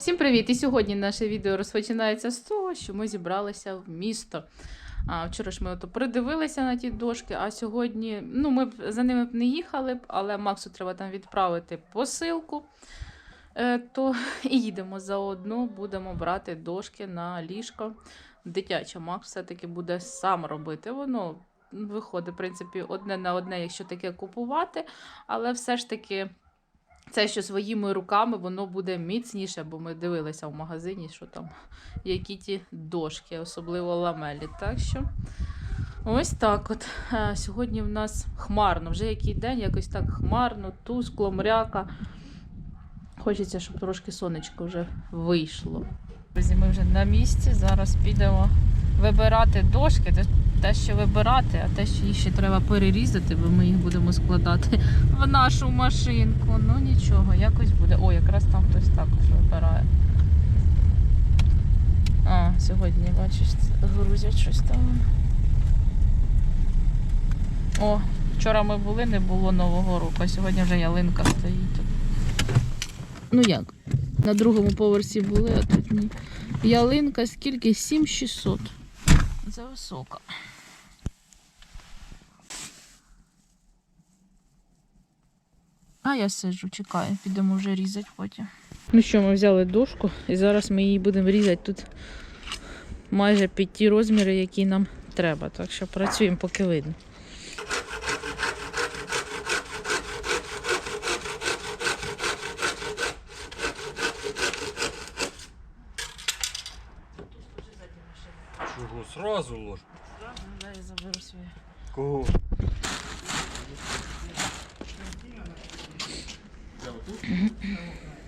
Всім привіт! І сьогодні наше відео розпочинається з того, що ми зібралися в місто. А, вчора ж ми ото придивилися на ті дошки, а сьогодні ну, ми б за ними б не їхали, б, але Максу треба там відправити посилку. Е, то і їдемо заодно, будемо брати дошки на ліжко. Дитяче Макс все-таки буде сам робити. Воно виходить, в принципі, одне на одне, якщо таке купувати, але все ж таки. Це, що своїми руками воно буде міцніше, бо ми дивилися в магазині, що там які ті дошки, особливо ламелі. Так що ось так от. Е, Сьогодні в нас хмарно, вже який день, якось так хмарно, тускло, мряка. Хочеться, щоб трошки сонечко вже вийшло. Друзі, ми вже на місці. Зараз підемо вибирати дошки. Те- що вибирати, а те, що їх ще треба перерізати, бо ми їх будемо складати в нашу машинку. Ну нічого, якось буде. О, якраз там хтось також вибирає. А, сьогодні, бачиш, грузять щось там. О, вчора ми були, не було Нового року, а сьогодні вже ялинка стоїть тут. Ну як? На другому поверсі були, а тут ні. Ялинка скільки? 7600. Це висока. А я сиджу, чекаю, підемо вже різати потім. Ну що, ми взяли дошку і зараз ми її будемо різати тут майже під ті розміри, які нам треба. Так що працюємо, поки видно. Чого сразу ложь? Я заберу свій. Кого? 嗯。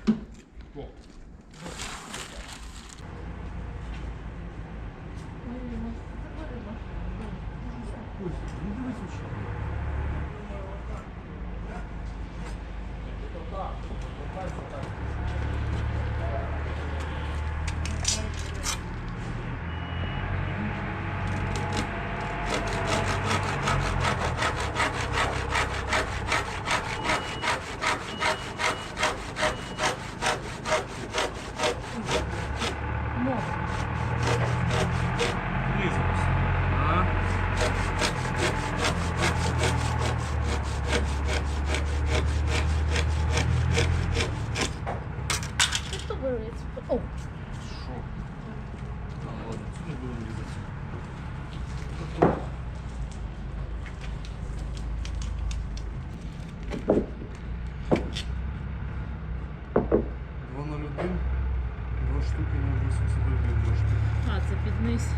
Два штуки на 81 два штуки. а, це під низ.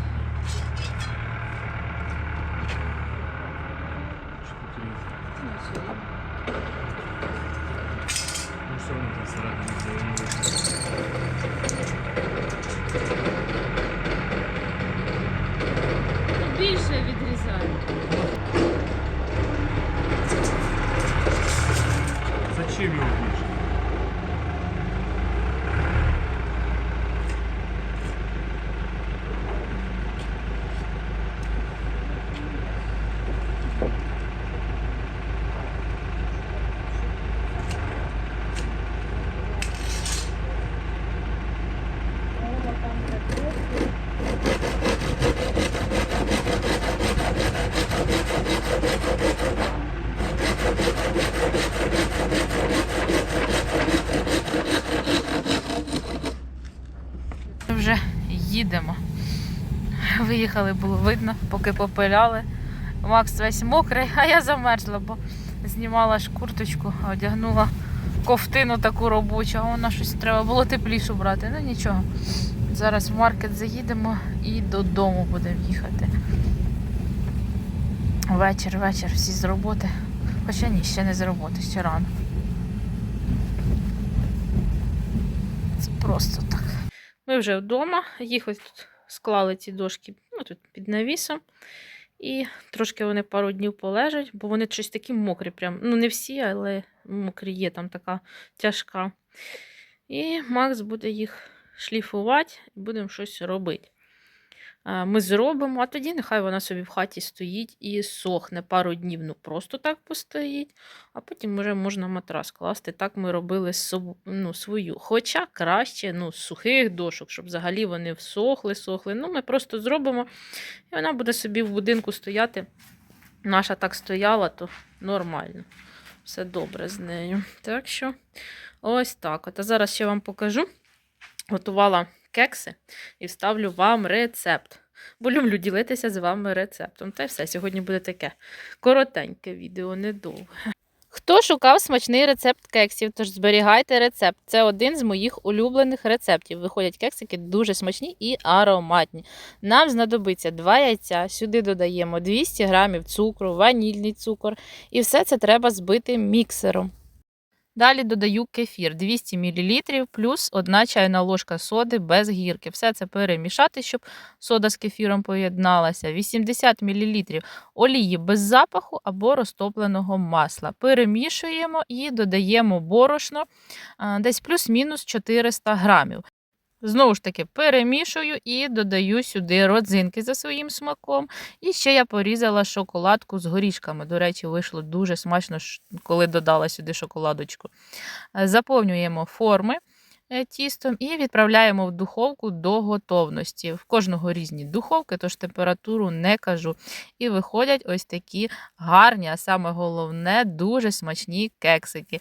Ну, все. Ну одно там зелений. Ну, більше відрізаю. Зачем його більше? Вже їдемо. Виїхали, було видно, поки попиляли. Макс весь мокрий, а я замерзла, бо знімала ж курточку, одягнула ковтину таку робочу, а вона щось треба було теплішу брати. Ну нічого. Зараз в маркет заїдемо і додому будемо їхати. Вечір, вечір, всі з роботи. Хоча ні, ще не з роботи, ще рано. Це просто так. Ми вже вдома, їх ось тут склали ці дошки ну, тут під навісом. І трошки вони пару днів полежать, бо вони щось такі мокрі. Прям. Ну, не всі, але мокрі є там така тяжка. І Макс буде їх шліфувати будемо щось робити. Ми зробимо, а тоді нехай вона собі в хаті стоїть і сохне пару днів, ну просто так постоїть, а потім вже можна матрас класти. Так ми робили ну, свою. Хоча краще ну, сухих дошок, щоб взагалі вони всохли, сохли. Ну, ми просто зробимо, і вона буде собі в будинку стояти. Наша так стояла, то нормально. Все добре з нею. Так що, ось так. От. А зараз ще вам покажу. Готувала кекси і вставлю вам рецепт. Бо люблю ділитися з вами рецептом. Та й все. Сьогодні буде таке коротеньке відео, недовге. Хто шукав смачний рецепт кексів, тож зберігайте рецепт. Це один з моїх улюблених рецептів. Виходять кексики дуже смачні і ароматні. Нам знадобиться 2 яйця. Сюди додаємо 200 грамів цукру, ванільний цукор. І все це треба збити міксером. Далі додаю кефір 200 мл плюс 1 чайна ложка соди без гірки. Все це перемішати, щоб сода з кефіром поєдналася. 80 мл олії без запаху або розтопленого масла. Перемішуємо і додаємо борошно десь плюс-мінус 400 грамів. Знову ж таки, перемішую і додаю сюди родзинки за своїм смаком. І ще я порізала шоколадку з горішками. До речі, вийшло дуже смачно, коли додала сюди шоколадочку. Е, Заповнюємо форми е, тістом і відправляємо в духовку до готовності. В кожного різні духовки, тож температуру не кажу. І виходять ось такі гарні, а саме головне, дуже смачні кексики.